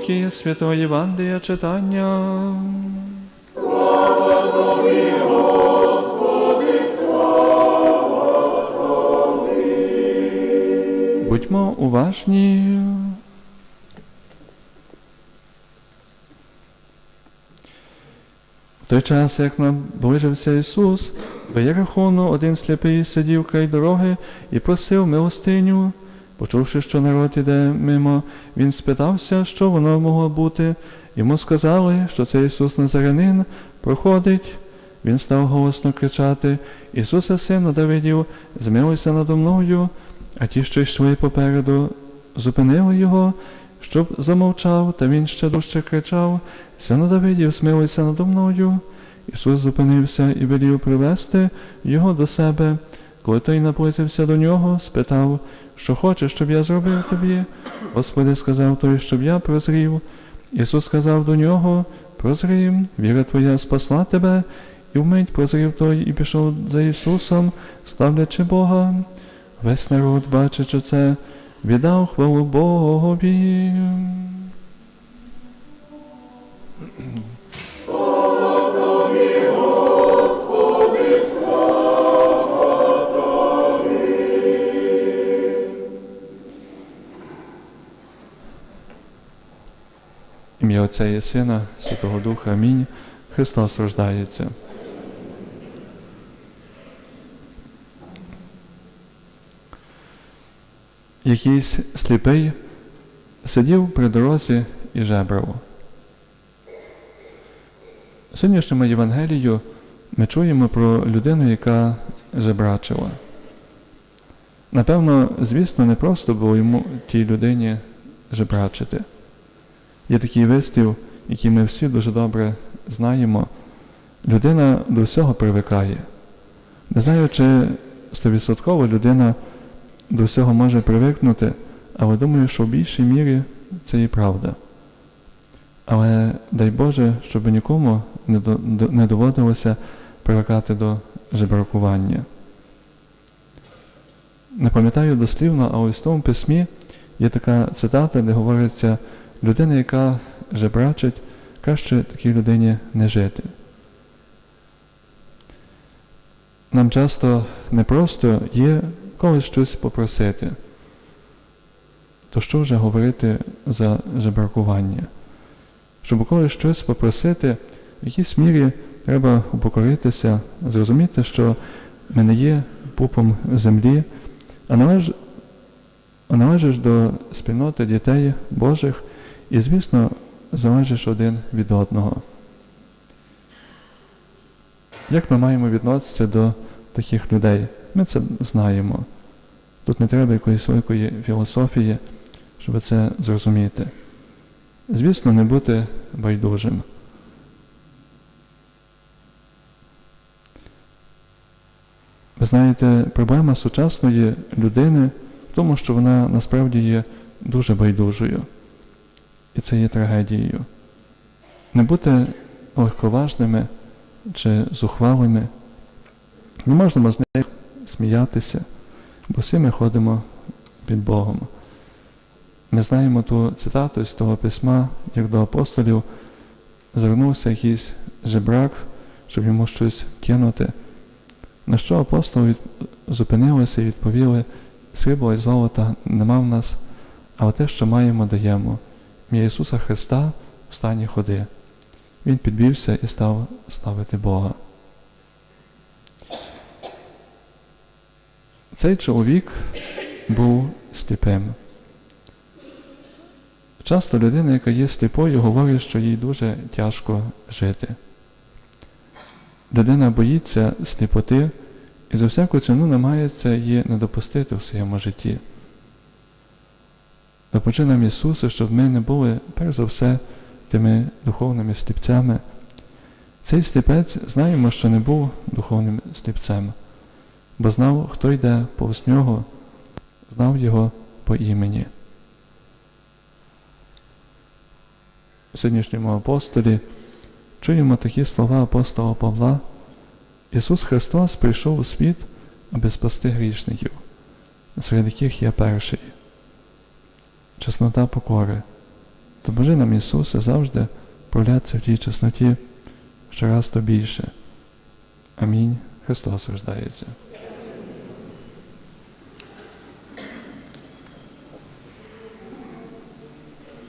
уроки Святого Євангелія читання. Будьмо уважні. В той час, як наближився Ісус, до Єрихону один сліпий сидів край дороги і просив милостиню. Почувши, що народ іде мимо, він спитався, що воно могло бути. Йому сказали, що це Ісус Назарянин проходить. Він став голосно кричати: Ісусе, сину Давидів, змилуйся надо мною, а ті, що йшли попереду, зупинили його, щоб замовчав, та він ще дужче кричав: Сину Давидів, смилуйся надо мною. Ісус зупинився і велів привести його до себе. Коли той наблизився до нього, спитав, що хочеш, щоб я зробив тобі? Господи сказав той, щоб я прозрів. Ісус сказав до нього, прозрів, віра твоя спасла тебе, і вмить прозрів той і пішов за Ісусом, славлячи Бога. Весь народ, бачачи це, віддав хвалу Богові. Ім'я Отця і Сина, Святого Духа, Амінь. Христос рождається. Якийсь сліпий сидів при дорозі і жебрав. Сьогоднішньому Євангелію ми чуємо про людину, яка жебрачила. Напевно, звісно, не просто було йому тій людині жебрачити. Є такий вислів, який ми всі дуже добре знаємо. Людина до всього привикає. Не знаю, чи стовідсотково людина до всього може привикнути, але думаю, що в більшій мірі це і правда. Але дай Боже, щоб нікому не доводилося привикати до жебракування. Не пам'ятаю дослівно, але в тому письмі є така цитата, де говориться, людина, яка жебрачить, краще такій людині не жити. Нам часто непросто є когось щось попросити. То що вже говорити за жебракування? Щоб у когось щось попросити, в якійсь мірі треба упокоритися, зрозуміти, що ми не є пупом землі, а належ... а належиш до спільноти дітей Божих і, звісно, залежиш один від одного. Як ми маємо відноситися до таких людей? Ми це знаємо. Тут не треба якоїсь великої філософії, щоб це зрозуміти. Звісно, не бути байдужим. Ви знаєте, проблема сучасної людини в тому, що вона насправді є дуже байдужою. І це є трагедією. Не бути легковажними чи зухвалими. Не можемо з них сміятися, бо всі ми ходимо під Богом. Ми знаємо ту цитату з того письма, як до апостолів звернувся якийсь жебрак, щоб йому щось кинути. На що апостоли зупинилися і відповіли, срібла і золота нема в нас, але те, що маємо, даємо. Ім'я Ісуса Христа в стані ходи. Він підвівся і став ставити Бога. Цей чоловік був сліпим. Часто людина, яка є сліпою, говорить, що їй дуже тяжко жити. Людина боїться сліпоти і за всяку ціну намагається її не допустити в своєму житті. Допочи нам Ісусе, щоб ми не були, перш за все, тими духовними сліпцями. Цей сліпець знаємо, що не був духовним сліпцем, бо знав, хто йде повз нього, знав його по імені. В сьогоднішньому апостолі чуємо такі слова апостола Павла. Ісус Христос прийшов у світ, аби спасти грішників, серед яких я перший. Чеснота покори. Допоможи нам, Ісусе, завжди проявлятися в тій чесноті щораз то більше. Амінь. Христос рождається.